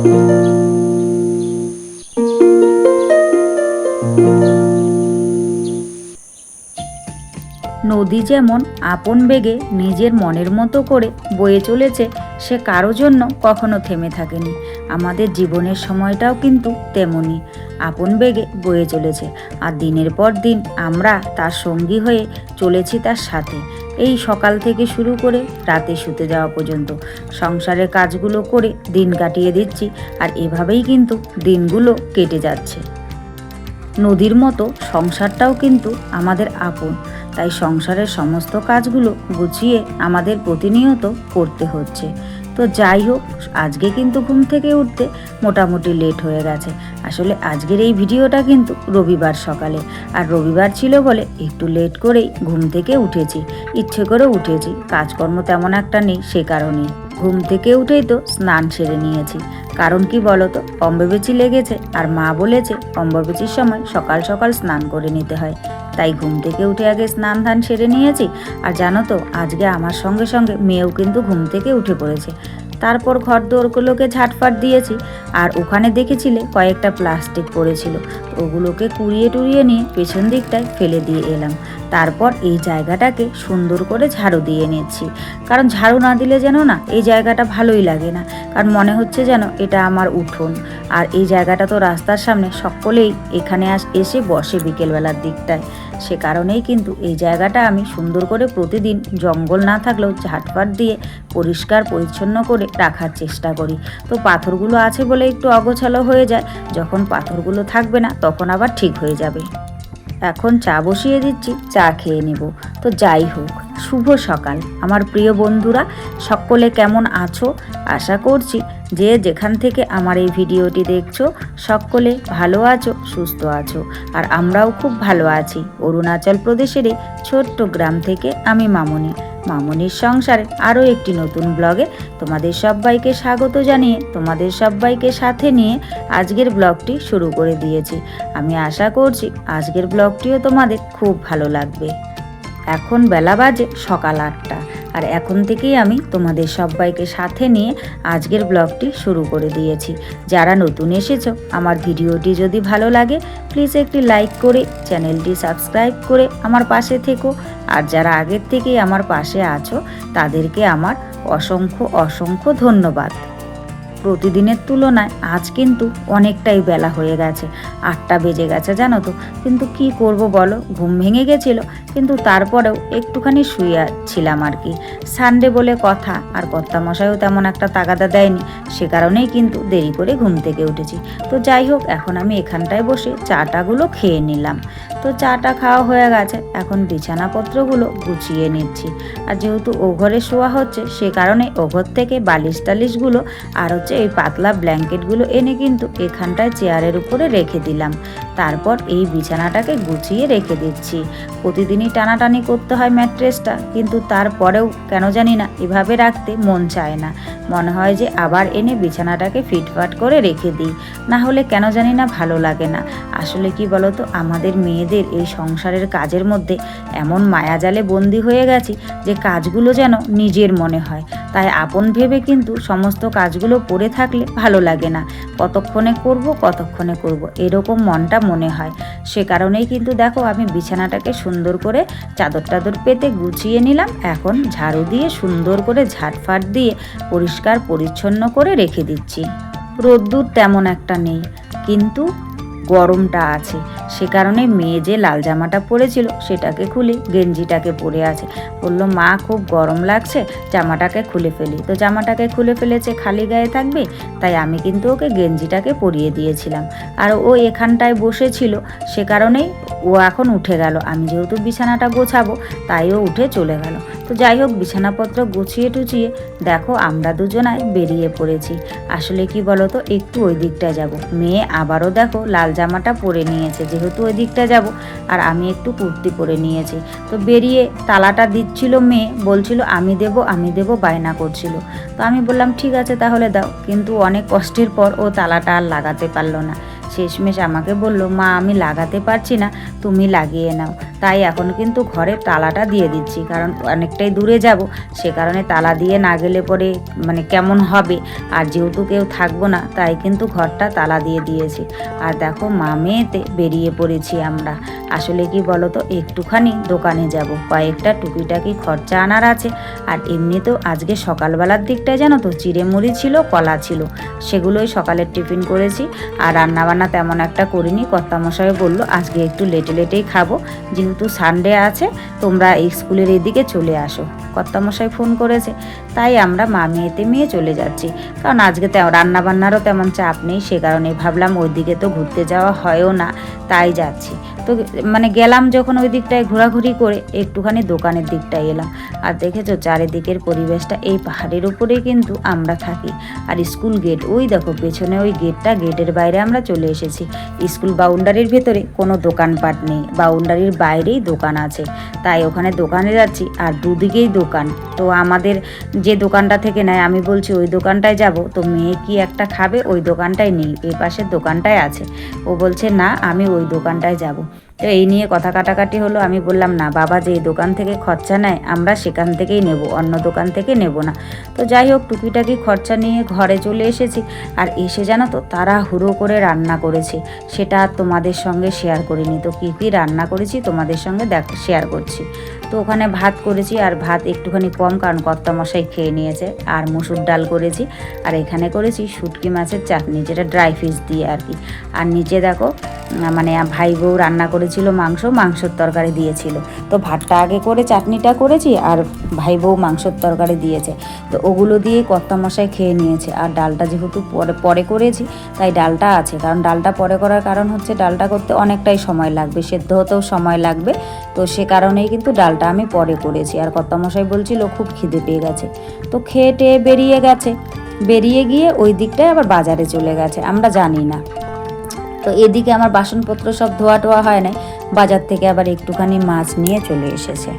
নদী যেমন আপন বেগে নিজের মনের মতো করে বয়ে চলেছে, সে কারও জন্য কখনো থেমে থাকেনি। আমাদের জীবনের সময়টাও কিন্তু তেমনই। আপন বেগে বয়ে চলেছে। আর দিনের পর দিন আমরা তার সঙ্গী হয়ে চলেছি তার সাথে। এই সকাল থেকে শুরু করে রাতে শুতে যাওয়া পর্যন্ত। সংসারের কাজগুলো করে দিন কাটিয়ে দিচ্ছি আর এভাবেই কিন্তু দিনগুলো কেটে যাচ্ছে। নদীর মতো সংসারটাও কিন্তু আমাদের আপন। তাই সংসারের সমস্ত কাজগুলো গুছিয়ে আমাদের প্রতিনিয়ত করতে হচ্ছে। তো যাই হোক, আজকে কিন্তু ঘুম থেকে উঠতে মোটামুটি লেট হয়ে গেছে। আসলে আজকের এই ভিডিওটা কিন্তু রবিবার সকালে। আর রবিবার ছিল বলে একটু লেট করেই ঘুম থেকে উঠেছি। ইচ্ছে করে উঠেছি, কাজকর্ম তেমন একটা নেই সে কারণেই। ঘুম থেকে উঠেই তো স্নান সেরে নিয়েছি। কারণ কি বলতো, অম্ববেচি লেগেছে আর মা বলেছে অম্ববেচির সময় সকাল সকাল স্নান করে নিতে হয়। তাই ঘুম থেকে উঠে আগে স্নান ধান সেরে নিয়েছি। আর জানো তো, আজকে আমার সঙ্গে সঙ্গে মেয়েও কিন্তু ঘুম থেকে উঠে পড়েছে। তারপর ঘর দোরগুলোকে ঝাটফাট দিয়েছি আর ওখানে দেখেছিলে কয়েকটা প্লাস্টিক পড়েছিল। ওগুলোকে কুড়িয়ে টুড়িয়ে নিয়ে পেছন দিকটায় ফেলে দিয়ে এলাম। তারপর এই জায়গাটাকে সুন্দর করে ঝাড়ু দিয়ে নিচ্ছি। কারণ ঝাড়ু না দিলে যেন না, এই জায়গাটা ভালোই লাগে না। কারণ মনে হচ্ছে যেন এটা আমার উঠোন। আর এই জায়গাটা তো রাস্তার সামনে সকলেই এখানে আস, এসে বসে বিকেলবেলার দিকটায়। সে কারণেই কিন্তু এই জায়গাটা আমি সুন্দর করে প্রতিদিন জঙ্গল না থাকলেও ঝাটপাট দিয়ে পরিষ্কার পরিচ্ছন্ন করে রাখার চেষ্টা করি। তো পাথরগুলো আছে বলে একটু অগোছালো হয়ে যায়। যখন পাথরগুলো থাকবে না, তখন আবার ঠিক হয়ে যাবে। এখন চা বসিয়ে দিচ্ছি, চা খেয়ে নেব। তো যাই হোক, শুভ সকাল। আমার প্রিয় বন্ধুরা, সকলে কেমন আছো? আশা করছি যে যেখান থেকে আমার এই ভিডিওটি দেখছ, সকলে ভালো আছো, সুস্থ আছো। আর আমরাও খুব ভালো আছি। অরুণাচল প্রদেশের ছোট্ট গ্রাম থেকে আমি মামনি। মামনির সংসারে আরও একটি নতুন ব্লগে তোমাদের সবাইকে স্বাগত জানিয়ে তোমাদের সবাইকে সাথে নিয়ে আজকের ব্লগটি শুরু করে দিয়েছি। আমি আশা করছি আজকের ব্লগটিও তোমাদের খুব ভালো লাগবে। এখন বেলা বাজে সকাল আটটা। আর এখন থেকেই আমি তোমাদের সবাইকে সাথে নিয়ে আজকের ব্লগটি শুরু করে দিয়েছি। যারা নতুন এসেছ, আমার ভিডিওটি যদি ভালো লাগে প্লিজ একটি লাইক করে চ্যানেলটি সাবস্ক্রাইব করে আমার পাশে থেকো। আর যারা আগের থেকেই আমার পাশে আছো, তাদেরকে আমার অসংখ্য অসংখ্য ধন্যবাদ। প্রতিদিনের তুলনায় আজ কিন্তু অনেকটাই বেলা হয়ে গেছে, আটটা বেজে গেছে, জানো তো। কিন্তু কি করব বলো? ঘুম ভেঙে গেছিল, কিন্তু তারপরেও একটুখানি শুয়ে ছিলাম আর কি। সানডে বলে কথা, আর কর্তামশাইও তেমন একটা তাগাদা দেয়নি, সে কারণেই কিন্তু দেরি করে ঘুম থেকে উঠেছি। তো যাই হোক, এখন আমি এখানটায় বসে চাটাগুলো খেয়ে নিলাম। তো চাটা খাওয়া হয়ে গেছে। এখন বিছানাপত্রগুলো গুছিয়ে নিচ্ছি। আর যেহেতু ও ঘরে শোয়া হচ্ছে, সে কারণে ও ঘর থেকে বালিশ টালিশগুলো আর হচ্ছে এই পাতলা ব্ল্যাঙ্কেটগুলো এনে কিন্তু এখানটায় চেয়ারের উপরে রেখে দিলাম। তারপর এই বিছানাটাকে গুছিয়ে রেখে দিচ্ছি। প্রতিদিনই টানাটানি করতে হয় ম্যাট্রেসটা, কিন্তু তারপরেও কেন জানি না, এভাবে রাখতে মন চায় না। মনে হয় যে আবার এনে বিছানাটাকে ফিটফাট করে রেখে দিই। না হলে কেন জানি না ভালো লাগে না। আসলে কি বলতো, আমাদের মেয়েদের এই সংসারের কাজের মধ্যে এমন মায়াজালে বন্দি হয়ে গেছি যে কাজগুলো যেন নিজের মনে হয়। তাই আপন ভেবে কিন্তু সমস্ত কাজগুলো পড়ে থাকলে ভালো লাগে না। কতক্ষণে করব কতক্ষণে করব, এরকম মনটা মনে হয়। সে কারণেই কিন্তু দেখো আমি বিছানাটাকে সুন্দর করে চাদর টাদর পেতে গুছিয়ে নিলাম। এখন ঝাড়ু দিয়ে সুন্দর করে ঝাটফাট দিয়ে পরিষ্কার পরিচ্ছন্ন করে রেখে দিচ্ছি। রোদ্দুর তেমন একটা নেই। কিন্তু গরমটা আছে। সে কারণে মেয়ে যে লাল জামাটা পরেছিল, সেটাকে খুলে, গেঞ্জিটাকে পরে আছে। বলল, মা, খুব গরম লাগছে, জামাটাকে খুলে ফেলি। তো জামাটাকে খুলে ফেলেছে, খালি গায়ে থাকবে, তাই আমি কিন্তু ওকে গেঞ্জিটাকে পরিয়ে দিয়েছিলাম। আর ও এখানটায় বসেছিল, সে কারণেই ও এখন উঠে গেল। আমি যেহেতু বিছানাটা গোছাবো, তাই ও উঠে চলে গেল। তো যাই হোক, বিছানাপত্র গুছিয়ে টুচিয়ে দেখো আমরা দুজনায় বেরিয়ে পড়েছি। আসলে কি বলো তো একটু ওই দিকটায় যাব। মেয়ে আবারও দেখো লাল জামাটা পরে নিয়েছে, যেহেতু ওই দিকটা যাব, আর আমি একটু কুর্তি পরে নিয়েছি। তো বেরিয়ে তালাটা দিচ্ছিল মেয়ে, বলছিল, আমি দেব আমি দেব বায়না করছিল। তো আমি বললাম, ঠিক আছে, তাহলে দাও। কিন্তু অনেক কষ্টের পর ও তালাটা আর লাগাতে পারল না। শেষমেশ আমাকে বলল, মা, আমি লাগাতে পারছি না, তুমি লাগিয়ে নাও। তাই এখন কিন্তু ঘরে তালাটা দিয়ে দিচ্ছি, কারণ অনেকটাই দূরে যাব, সে কারণে তালা দিয়ে না গেলে পরে মানে কেমন হবে? আর যেহেতু কেউ থাকব না, তাই কিন্তু ঘরটা তালা দিয়ে দিয়েছি। আর দেখো, মা মেয়েতে বেরিয়ে পড়েছি আমরা। আসলে কি বলো তো একটুখানি দোকানে যাব, কয়েকটা টুকিটাকি খরচা আনার আছে। আর এমনিতেও আজকে সকালবেলার দিকটায় জানো তো, চিড়েমুড়ি ছিল, কলা ছিল, সেগুলোই সকালের টিফিন করেছি। আর রান্নাবান্না তেমন একটা করিনি। কর্তামশাই বলল, আজকে একটু লেটে লেটেই খাব। যেহেতু সানডে আছে, তোমরা এই স্কুলের এদিকে চলে আসো। কর্তামশাই ফোন করেছে, তাই আমরা মা মেয়েতে মেয়ে চলে যাচ্ছি। কারণ আজকে রান্না বান্নারও তেমন চাপ নেই, সে কারণে ভাবলাম ওই দিকে তো ঘুরতে যাওয়া হয়ও না, তাই যাচ্ছি। তো মানে গেলাম যখন ওই দিকটায় ঘোরাঘুরি করে, একটুখানি দোকানের দিকটায় এলাম। আর দেখেছ, চারিদিকের পরিবেশটা এই পাহাড়ের উপরেই কিন্তু আমরা থাকি। আর স্কুল গেট, ওই দেখো, পেছনে ওই গেটটা, গেটের বাইরে আমরা চলে এসেছি। স্কুল বাউন্ডারির ভেতরে কোনো দোকানপাট নেই, বাউন্ডারির বাইরেই দোকান আছে। তাই ওখানে দোকানে যাচ্ছি আর দুদিকেই দোকান। তো আমাদের যে দোকানটা থেকে নেয়, আমি বলছি ওই দোকানটায় যাব, তো মেয়ে কি একটা খাবে, ওই দোকানটায় নেই এ পাশের দোকানটায় আছে। ও বলছে, না, আমি ওই দোকানটায় যাব। তো এই নিয়ে কথা কাটাকাটি হলো। আমি বললাম, না বাবা যে দোকান থেকে খরচা নেয়, আমরা সেখান থেকেই নেব, অন্য দোকান থেকে নেব না। তো যাই হোক, টুকিটাকি খরচা নিয়ে ঘরে চলে এসেছি। আর এসে জানো তো তারা হুড়ো করে রান্না করেছি। সেটা তোমাদের সঙ্গে শেয়ার করিনি। তো কী কী রান্না করেছি তোমাদের সঙ্গে দেখ শেয়ার করছি। তো ওখানে ভাত করেছি আর ভাত একটুখানি কম, কারণ কর্তা মশাই খেয়ে নিয়েছে। আর মুসুর ডাল করেছি। আর এখানে করেছি শুটকি মাছের চাটনি, যেটা ড্রাই ফিশ দিয়ে আর কি। আর নিচে দেখো মানে ভাই বউ রান্না করেছিল মাংস, মাংসর তরকারি দিয়েছিল। তো ভাতটা আগে করে, চাটনিটা করেছি আর ভাই বউ মাংসর তরকারি দিয়েছে। তো ওগুলো দিয়েই কর্তামশাই খেয়ে নিয়েছে। আর ডালটা যেহেতু পরে পরে করেছি, তাই ডালটা আছে। কারণ ডালটা পরে করার কারণ হচ্ছে, ডালটা করতে অনেকটাই সময় লাগবে। সেদ্ধ হতেও সময় লাগবে। তো সে কারণেই কিন্তু ডালটা আমি পরে করেছি। আর কর্তামশাই বলছিল, খুব খিদে পেয়ে গেছে। তো খেয়ে টেয়ে বেরিয়ে গেছে। বেরিয়ে গিয়ে ওই দিকটায় আবার বাজারে চলে গেছে, আমরা জানি না। তো এদিকে আমার বাসনপত্র সব ধোয়া টোয়া হয় নাই, বাজার থেকে আবার একটুখানি মাছ নিয়ে চলে এসেছে।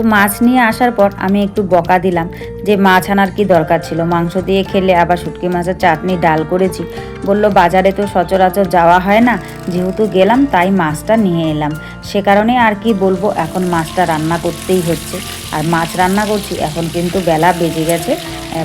তো মাছ নিয়ে আসার পর আমি একটু বকা দিলাম যে মাছ আনার কি দরকার ছিল? মাংস দিয়ে খেলে আবার শুটকি মাছের চাটনি, ডাল করেছি। বলল, বাজারে তো সচরাচর যাওয়া হয় না। যেহেতু গেলাম, তাই মাছটা নিয়ে এলাম। সে কারণে আর কি বলব, এখন মাছটা রান্না করতেই হচ্ছে। আর মাছ রান্না করছি, এখন কিন্তু বেলা বেজে গেছে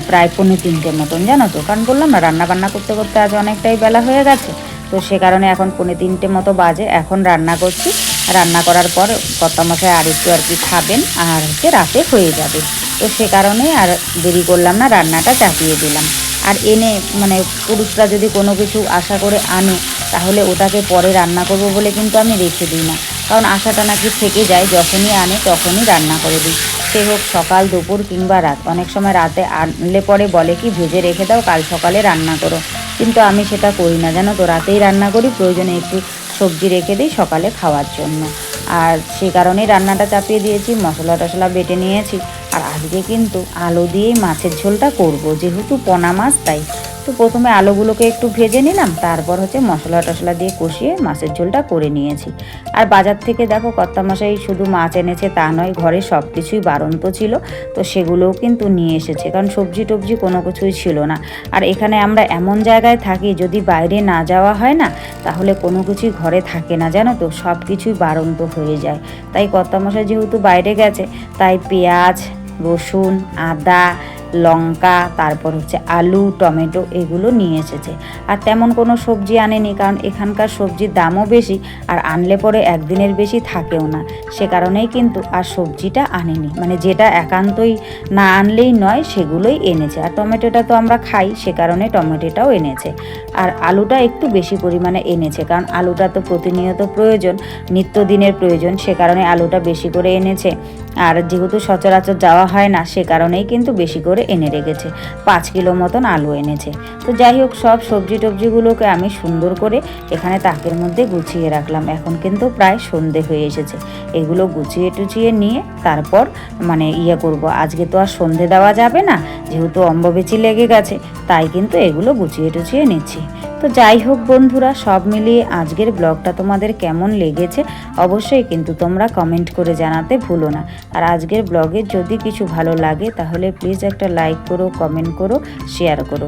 প্রায় পৌনে তিনটে মতন, জানো তো? কারণ বললাম না রান্না বান্না করতে করতে আজ অনেকটাই বেলা হয়ে গেছে। তো সে কারণে এখন পৌনে তিনটে মতো বাজে, এখন রান্না করছি। রান্না করার পর কর্তামশাই আর একটু আর কি খাবেন, আর হচ্ছে রাতে হয়ে যাবে। তো সে কারণে আর দেরি করলাম না, রান্নাটা চাপিয়ে দিলাম। আর এনে মানে পুরুষরা যদি কোনো কিছু আশা করে আনে, তাহলে ওটাকে পরে রান্না করব বলে কিন্তু আমি রেখে দিই না। কারণ আশাটা নাকি থেকে যায়, যখনই আনে তখনই রান্না করে দিই। সে হোক সকাল, দুপুর কিংবা রাত, অনেক সময় রাতে আনলে পরে বলে কি, ভেজে রেখে দাও, কাল সকালে রান্না করো। কিন্তু আমি সেটা করি না। জানো তো, রাতেই রান্না করি, প্রয়োজনে একটু সবজি রেখে দিই সকালে খাওয়ার জন্য। আর সে কারণেই রান্নাটা চাপিয়ে দিয়েছি, মশলা টশলা বেটে নিয়েছি। আর আজকে কিন্তু আলু দিয়েই মাছের ঝোলটা করব, যেহেতু পোনা মাছ, তাই। তো প্রথমে আলুগুলোকে একটু ভেজে নিলাম, তারপর হচ্ছে মশলা টশলা দিয়ে কষিয়ে মাছের ঝোলটা করে নিয়েছি। আর বাজার থেকে দেখো কর্তামশাই শুধু মাছ এনেছে তা নয়, ঘরে সব কিছুই বারন্ত ছিল, তো সেগুলোও কিন্তু নিয়ে এসেছে, কারণ সবজি টবজি কোনো কিছুই ছিল না। আর এখানে আমরা এমন জায়গায় থাকি, যদি বাইরে না যাওয়া হয় না, তাহলে কোনো কিছুই ঘরে থাকে না, জানো তো? সব কিছুই বারন্ত হয়ে যায়। তাই কর্তামশাই যেহেতু বাইরে গেছে, তাই পেঁয়াজ, রসুন, আদা লঙ্কা, তারপর হচ্ছে আলু, টমেটো এগুলো নিয়ে এসেছে। আর তেমন কোনো সবজি আনেনি কারণ এখানকার সবজির দামও বেশি আর আনলে পরে একদিনের বেশি থাকেও না। সে কারণেই কিন্তু আর সবজিটা আনেনি। মানে যেটা একান্তই না আনলেই নয়, সেগুলোই এনেছে। আর টমেটোটা তো আমরা খাই, সে কারণে টমেটোটাও এনেছে। আর আলুটা একটু বেশি পরিমাণে এনেছে কারণ আলুটা তো প্রতিনিয়ত প্রয়োজন, নিত্যদিনের প্রয়োজন, সে কারণে আলুটা বেশি করে এনেছে। আর যেহেতু সচরাচর যাওয়া হয় না, সে কারণেই কিন্তু বেশি করে এনে রেখেছে। পাঁচ কিলো মতন আলু এনেছে। তো যাই হোক, সব সবজি টবজিগুলোকে আমি সুন্দর করে এখানে তাকের মধ্যে গুছিয়ে রাখলাম। এখন কিন্তু প্রায় সন্ধে হয়ে এসেছে। এগুলো গুছিয়ে টুচিয়ে নিয়ে তারপর মানে ইয়ে করব। আজকে তো আর সন্ধে দেওয়া যাবে না যেহেতু অম্ববেচি লেগে গেছে, তাই কিন্তু এগুলো গুছিয়ে টুছিয়ে নিচ্ছি। তো যাই হোক বন্ধুরা, সব মিলিয়ে আজকের ব্লগটা তোমাদের কেমন লেগেছে অবশ্যই কিন্তু তোমরা কমেন্ট করে জানাতে ভুলো না। আর আজকের ব্লগে যদি কিছু ভালো লাগে, তাহলে প্লিজ একটা লাইক করো কমেন্ট করো শেয়ার করো।